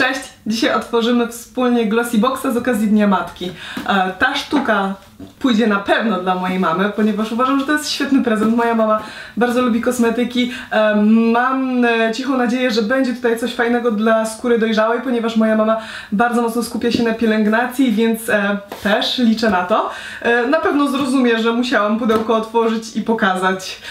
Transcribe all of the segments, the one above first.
Cześć! Dzisiaj otworzymy wspólnie Glossy Boxa z okazji Dnia Matki. E, ta sztuka pójdzie na pewno dla mojej mamy, ponieważ uważam, że to jest świetny prezent. Moja mama bardzo lubi kosmetyki. E, mam e, cichą nadzieję, że będzie tutaj coś fajnego dla skóry dojrzałej, ponieważ moja mama bardzo mocno skupia się na pielęgnacji, więc też liczę na to. Na pewno zrozumie, że musiałam pudełko otworzyć i pokazać.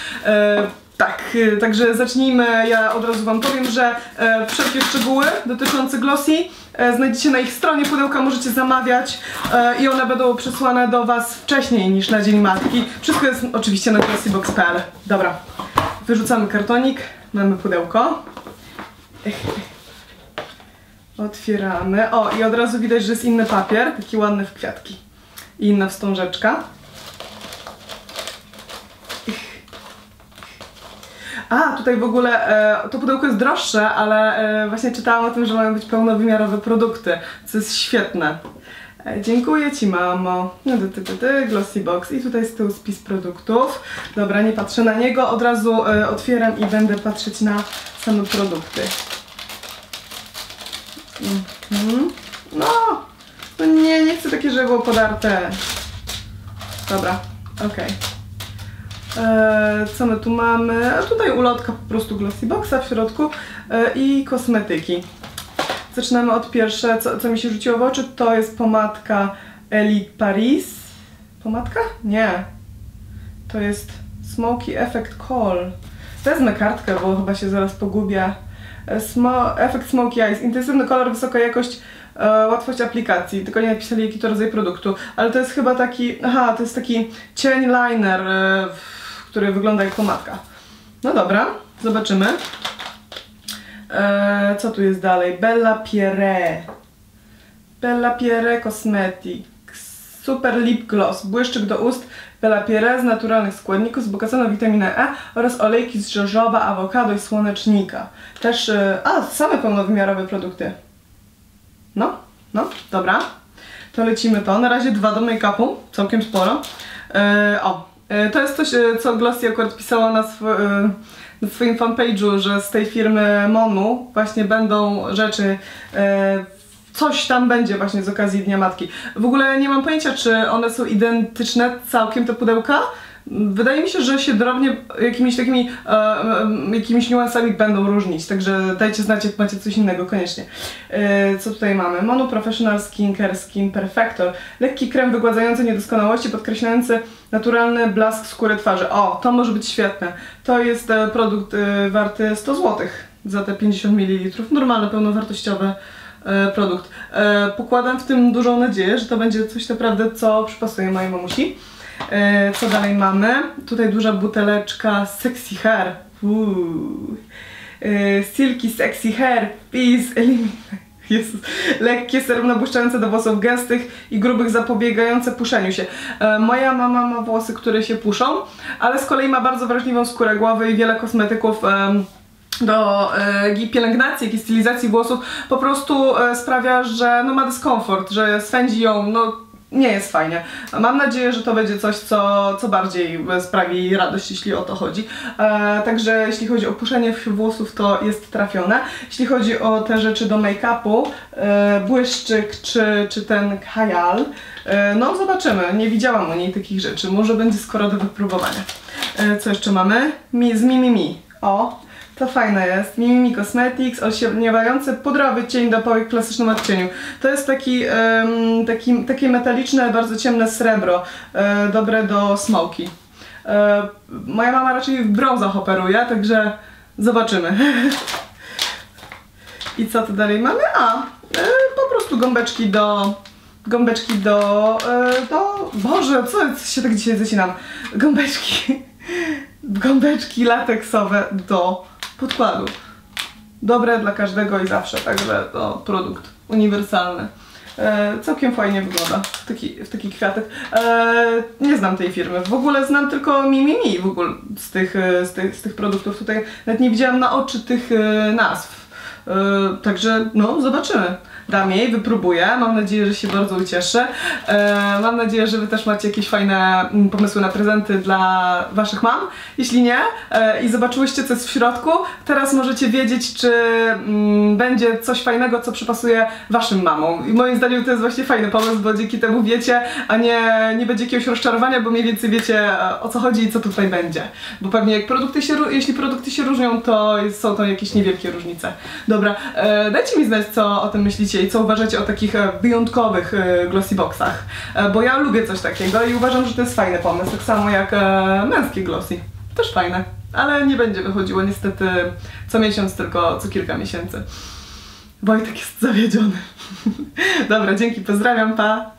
Tak, y, także zacznijmy. Ja od razu Wam powiem, że e, wszelkie szczegóły dotyczące Glossy e, znajdziecie na ich stronie. Pudełka możecie zamawiać e, i one będą przesłane do Was wcześniej niż na Dzień Matki. Wszystko jest oczywiście na glossybox.pl. Dobra, wyrzucamy kartonik, mamy pudełko. Otwieramy. O, i od razu widać, że jest inny papier, taki ładny w kwiatki. I inna wstążeczka. A, tutaj w ogóle e, to pudełko jest droższe, ale e, właśnie czytałam o tym, że mają być pełnowymiarowe produkty, co jest świetne. E, dziękuję Ci, mamo. No, ty, ty, ty, ty, Glossy Box. I tutaj z tyłu spis produktów. Dobra, nie patrzę na niego, od razu e, otwieram i będę patrzeć na same produkty. Mhm. No, no nie, nie chcę takie, żeby było podarte. Dobra, okej. E, co my tu mamy? A tutaj ulotka po prostu Glossy Boxa w środku e, i kosmetyki. Zaczynamy od pierwsze, co, co mi się rzuciło w oczy, to jest pomadka Elite Paris. Pomadka? Nie. To jest Smoky Effect Call. Wezmę kartkę, bo chyba się zaraz pogubię. E, Smo efekt Smoky Eyes. Intensywny kolor, wysoka jakość, e, łatwość aplikacji. Tylko nie napisali jaki to rodzaj produktu. Ale to jest chyba taki, aha, to jest taki cień liner, e, który wygląda jak pomadka. No dobra, zobaczymy. E, co tu jest dalej? Bella Pierre. Bella Pierre Cosmetics. Super Lip Gloss. Błyszczyk do ust Bella Pierre z naturalnych składników, wzbogacono witaminę E oraz olejki z żożowa, awokado i słonecznika. Też, e, a, same pełnowymiarowe produkty. No, no, dobra. To lecimy to. Na razie dwa do make-upu, całkiem sporo. E, o, to jest coś, e, co Glossy akurat pisała na, sw e, na swoim fanpage'u, że z tej firmy Monu właśnie będą rzeczy e, coś tam będzie właśnie z okazji Dnia Matki. W ogóle nie mam pojęcia, czy one są identyczne całkiem te pudełka. Wydaje mi się, że się drobnie jakimiś takimi e, e, jakimiś niuansami będą różnić, także dajcie znać, jak macie coś innego koniecznie. E, co tutaj mamy? Mono Professional Skincare Skin Perfector. Lekki krem wygładzający niedoskonałości, podkreślający naturalny blask skóry twarzy. O, to może być świetne. To jest e, produkt e, warty 100 zł za te 50 ml. Normalny, pełnowartościowy e, produkt. Pokładam w tym dużą nadzieję, że to będzie coś naprawdę, co przypasuje mojej mamusi. E, co dalej mamy? Tutaj duża buteleczka Sexy Hair. Uuu. E, silky Sexy Hair Peace Eliminate. Jezus. Lekkie serum nabłyszczające do włosów gęstych i grubych, zapobiegające puszeniu się. E, moja mama ma włosy, które się puszą, ale z kolei ma bardzo wrażliwą skórę głowy i wiele kosmetyków em, do e, pielęgnacji, jak i stylizacji włosów po prostu e, sprawia, że no, ma dyskomfort, że swędzi ją, no nie jest fajnie. Mam nadzieję, że to będzie coś, co, co bardziej sprawi radość, jeśli o to chodzi. E, także jeśli chodzi o puszenie włosów, to jest trafione. Jeśli chodzi o te rzeczy do make-upu, e, błyszczyk czy, czy ten kajal, e, no zobaczymy. Nie widziałam u niej takich rzeczy. Może będzie skoro do wypróbowania. E, co jeszcze mamy? Mi, z Mimimi. Mi. O, to fajne jest. Mimimi Cosmetics, olśniewający pudrowy cień do powiek w klasycznym odcieniu. To jest taki, em, taki, takie metaliczne, bardzo ciemne srebro, e, dobre do smoki. E, moja mama raczej w brązach operuje, także zobaczymy. I co tu dalej mamy? A, e, po prostu gąbeczki do... Gąbeczki do... Do... Boże, co się tak dzisiaj zacinam? Gąbeczki... Gąbeczki lateksowe do podkładu. Dobre dla każdego i zawsze, także to produkt uniwersalny. E, całkiem fajnie wygląda w taki, w taki kwiatek. E, nie znam tej firmy. W ogóle znam tylko Mimimi w ogóle z tych, e, z tych, z tych produktów. Tutaj nawet nie widziałam na oczy tych e, nazw. Yy, także no, zobaczymy. Dam jej, wypróbuję. Mam nadzieję, że się bardzo ucieszy. E, mam nadzieję, że Wy też macie jakieś fajne mm, pomysły na prezenty dla Waszych mam. Jeśli nie e, i zobaczyłyście, co jest w środku, teraz możecie wiedzieć, czy mm, będzie coś fajnego, co przypasuje Waszym mamom. I moim zdaniem to jest właśnie fajny pomysł, bo dzięki temu wiecie, a nie, nie będzie jakiegoś rozczarowania, bo mniej więcej wiecie, e, o co chodzi i co tutaj będzie. Bo pewnie jak produkty się, jeśli produkty się różnią, to są to jakieś niewielkie różnice. Dobra, e, dajcie mi znać, co o tym myślicie i co uważacie o takich e, wyjątkowych e, glossy boxach. E, bo ja lubię coś takiego i uważam, że to jest fajny pomysł, tak samo jak e, męskie glossy. Też fajne, ale nie będzie wychodziło niestety co miesiąc, tylko co kilka miesięcy. Wojtek jest zawiedziony. Dobra, dzięki, pozdrawiam, pa!